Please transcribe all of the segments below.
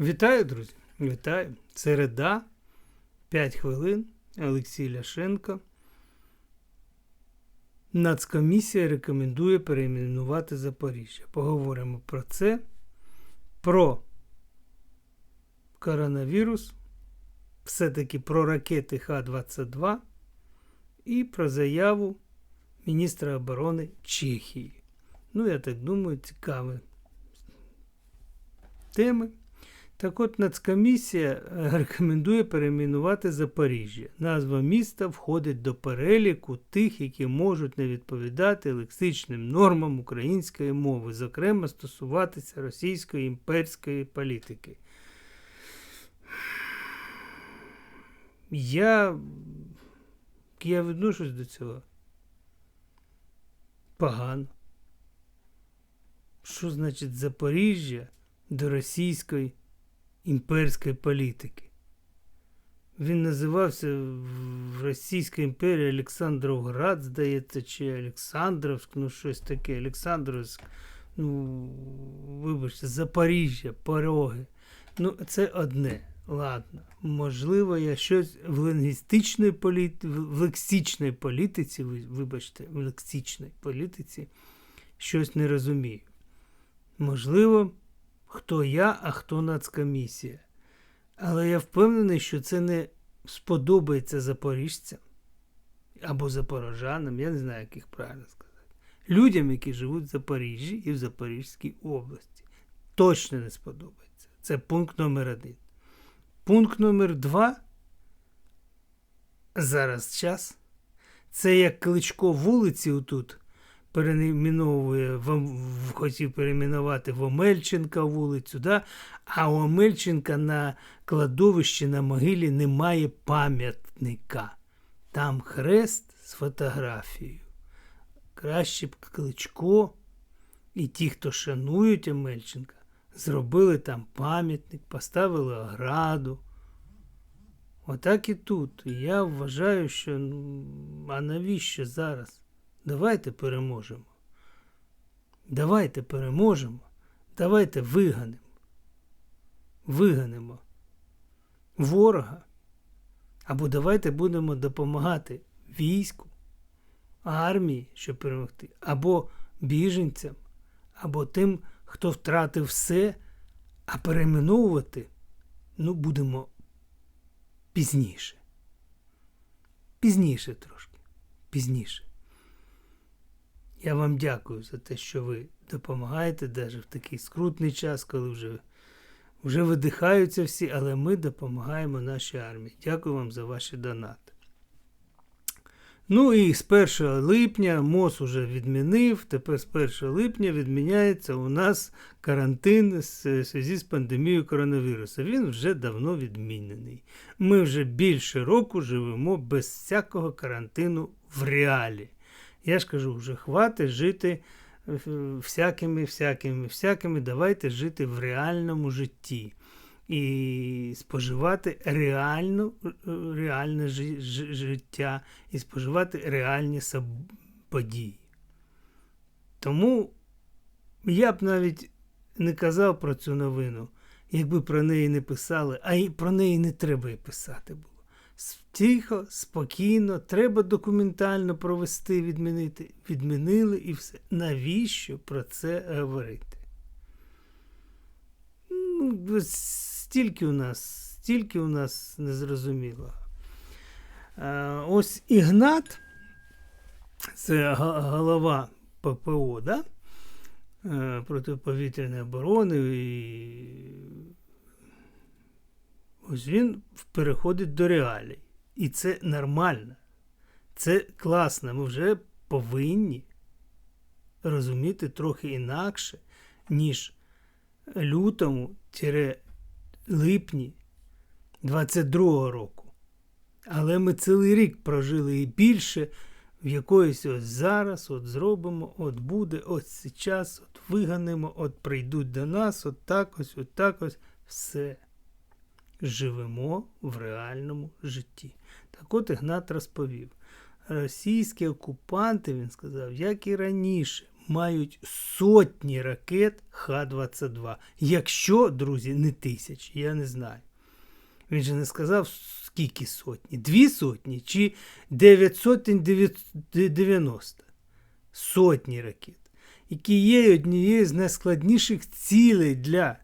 Вітаю, друзі! Вітаю! Середа, 5 хвилин. Олексій Ляшенко. Нацкомісія рекомендує перейменувати Запоріжжя. Поговоримо про це, про коронавірус, все-таки про ракети Х-22 і про заяву міністра оборони Чехії. Ну, я так думаю, цікаві теми. Так от Нацкомісія е, рекомендує перейменувати Запоріжжя. Назва міста входить до переліку тих, які можуть не відповідати лексичним нормам української мови, зокрема стосуватися російської імперської політики. Я, я відношусь до цього погано. Що значить Запоріжжя до російської імперської політики? Він називався в Російській імперії Олександровград, здається, чи Олександровськ, ну щось таке, Олександровськ, ну, вибачте, Запоріжжя, Пороги. Ну, це одне. Ладно, можливо, я щось в лінгвістичній політиці, в лексичній політиці, вибачте, в лексичній політиці щось не розумію. Можливо, хто я, а хто нацкомісія. Але я впевнений, що це не сподобається запоріжцям або запорожанам, я не знаю, як їх правильно сказати. Людям, які живуть в Запоріжжі і в Запорізькій області. Точно не сподобається. Це пункт номер один. Пункт номер два. Зараз час. Це як кличко вулиці отут перейменовує, хотів перейменувати в Омельченка вулицю, да? а у Омельченка на кладовищі на могилі немає пам'ятника. Там хрест з фотографією. Краще б кличко і ті, хто шанують Омельченка, зробили там пам'ятник, поставили ограду. Отак і тут. Я вважаю, що ну, а навіщо зараз? Давайте переможемо. Давайте переможемо. Давайте виганемо. Виганемо ворога. Або давайте будемо допомагати війську, армії, щоб перемогти, або біженцям, або тим, хто втратив все, а перейменовувати ну, будемо пізніше. Пізніше трошки. Пізніше. Я вам дякую за те, що ви допомагаєте навіть в такий скрутний час, коли вже, вже видихаються всі, але ми допомагаємо нашій армії. Дякую вам за ваші донати. Ну і з 1 липня МОЗ уже відмінив. Тепер з 1 липня відміняється у нас карантин в зв'язку з пандемією коронавірусу. Він вже давно відмінений. Ми вже більше року живемо без всякого карантину в реалі. Я ж кажу, вже хватить жити е, всякими, всякими, всякими. Давайте жити в реальному житті і споживати реально, е, реальне жи- жи- життя, і споживати реальні події. Тому я б навіть не казав про цю новину, якби про неї не писали, а й про неї не треба і писати було. Тихо, спокійно, треба документально провести, відмінити. Відмінили і все. Навіщо про це говорити? Ну, стільки у нас, стільки у нас незрозуміло. Ось Ігнат, це голова ППО, да? Е, протиповітряної оборони. І... Ось він переходить до реалій. І це нормально. Це класно. Ми вже повинні розуміти трохи інакше, ніж лютому липні 22-го року. Але ми цілий рік прожили і більше в якоїсь ось зараз, от зробимо, от буде, от зараз, от виганемо, от прийдуть до нас, от так ось, от так ось. Все. Живемо в реальному житті. Так от Ігнат розповів. Російські окупанти, він сказав, як і раніше, мають сотні ракет Х-22. Якщо, друзі, не тисячі, я не знаю. Він же не сказав, скільки сотні. Дві сотні чи 990. Сотні ракет, які є однією з найскладніших цілей для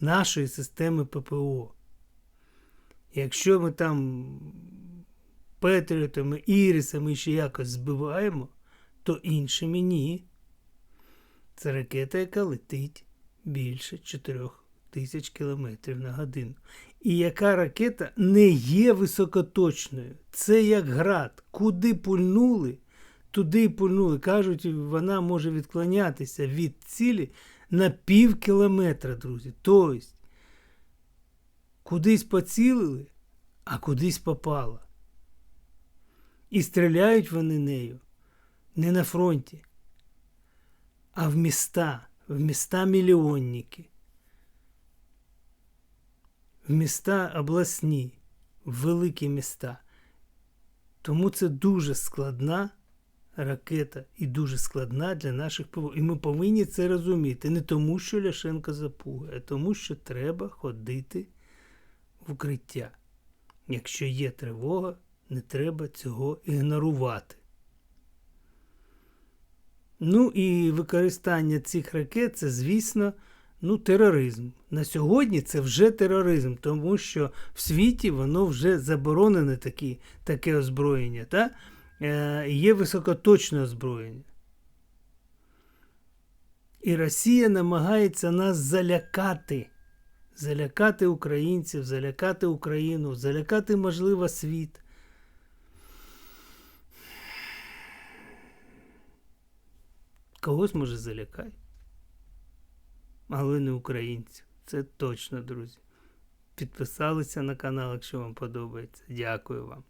нашої системи ППО. Якщо ми там Петріотами, Ірисами ще якось збиваємо, то іншими ні. Це ракета, яка летить більше 4 тисяч кілометрів на годину. І яка ракета не є високоточною. Це як град. Куди пульнули, туди й пульнули. Кажуть, вона може відклонятися від цілі на пів кілометра, друзі. Тобто, кудись поцілили, а кудись попала. І стріляють вони нею не на фронті, а в міста, в міста мільйонники, в міста обласні, в великі міста. Тому це дуже складна ракета і дуже складна для наших ПВО. І ми повинні це розуміти. Не тому, що Ляшенко запугає, а тому, що треба ходити в. Якщо є тривога, не треба цього ігнорувати. Ну і використання цих ракет це, звісно, ну, тероризм. На сьогодні це вже тероризм, тому що в світі воно вже заборонене такі, таке озброєння. Та? Е, Є високоточне озброєння. І Росія намагається нас залякати. Залякати українців, залякати Україну, залякати, можливо, світ. Когось може залякай. Але не українців. Це точно, друзі. Підписалися на канал, якщо вам подобається. Дякую вам.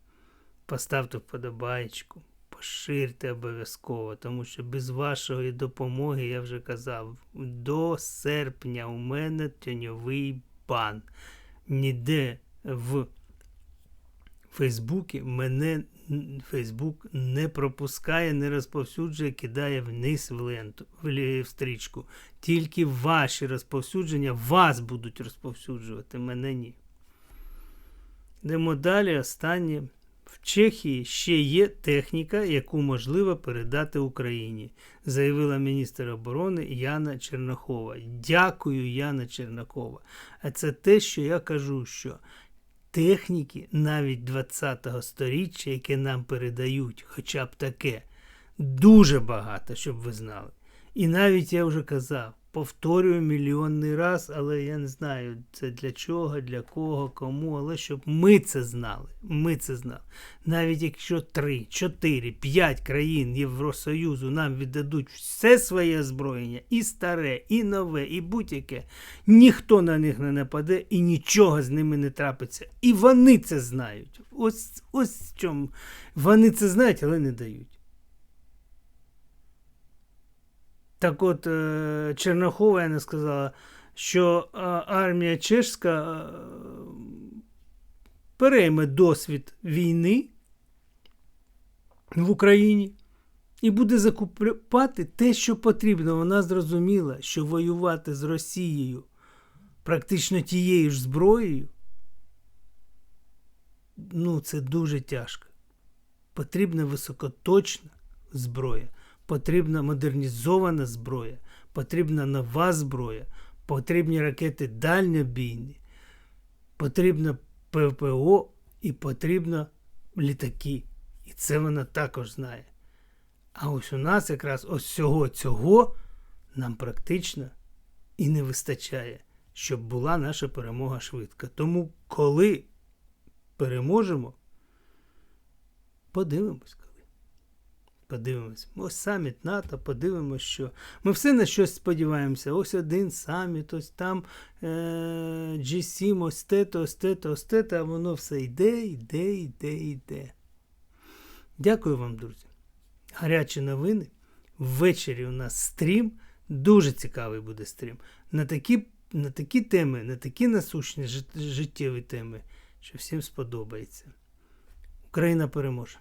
Поставте вподобайку, поширте обов'язково, тому що без вашої допомоги, я вже казав, до серпня у мене тіньовий бан. Ніде в Фейсбуці мене Фейсбук не пропускає, не розповсюджує, кидає вниз в ленту, в стрічку. Тільки ваші розповсюдження вас будуть розповсюджувати, мене ні. Йдемо далі. Останнє. В Чехії ще є техніка, яку можливо передати Україні, заявила міністр оборони Яна Чернахова. Дякую, Яна Чернахова. А це те, що я кажу, що техніки навіть 20-го сторіччя, яке нам передають, хоча б таке, дуже багато, щоб ви знали. І навіть я вже казав, повторюю мільйонний раз, але я не знаю, це для чого, для кого, кому, але щоб ми це знали. Ми це знали. Навіть якщо 3, 4, 5 країн Євросоюзу нам віддадуть все своє озброєння, і старе, і нове, і будь-яке, ніхто на них не нападе і нічого з ними не трапиться. І вони це знають. Ось ось в чому. Вони це знають, але не дають. Так от, е, Чернахова не сказала, що е, армія чешська е, перейме досвід війни в Україні і буде закупати те, що потрібно. Вона зрозуміла, що воювати з Росією практично тією ж зброєю, ну, це дуже тяжко. Потрібна високоточна зброя потрібна модернізована зброя, потрібна нова зброя, потрібні ракети дальньобійні, потрібно ППО і потрібно літаки. І це вона також знає. А ось у нас якраз ось всього цього нам практично і не вистачає, щоб була наша перемога швидка. Тому, коли переможемо, подивимось. Подивимось. Ось саміт НАТО, подивимось, що. Ми все на щось сподіваємося. Ось один саміт, ось там е- G7, ось те, то, ось те, то, ось те, а воно все йде, йде, йде, йде. Дякую вам, друзі. Гарячі новини. Ввечері у нас стрім. Дуже цікавий буде стрім. На такі, на такі теми, на такі насущні життєві теми, що всім сподобається. Україна переможе.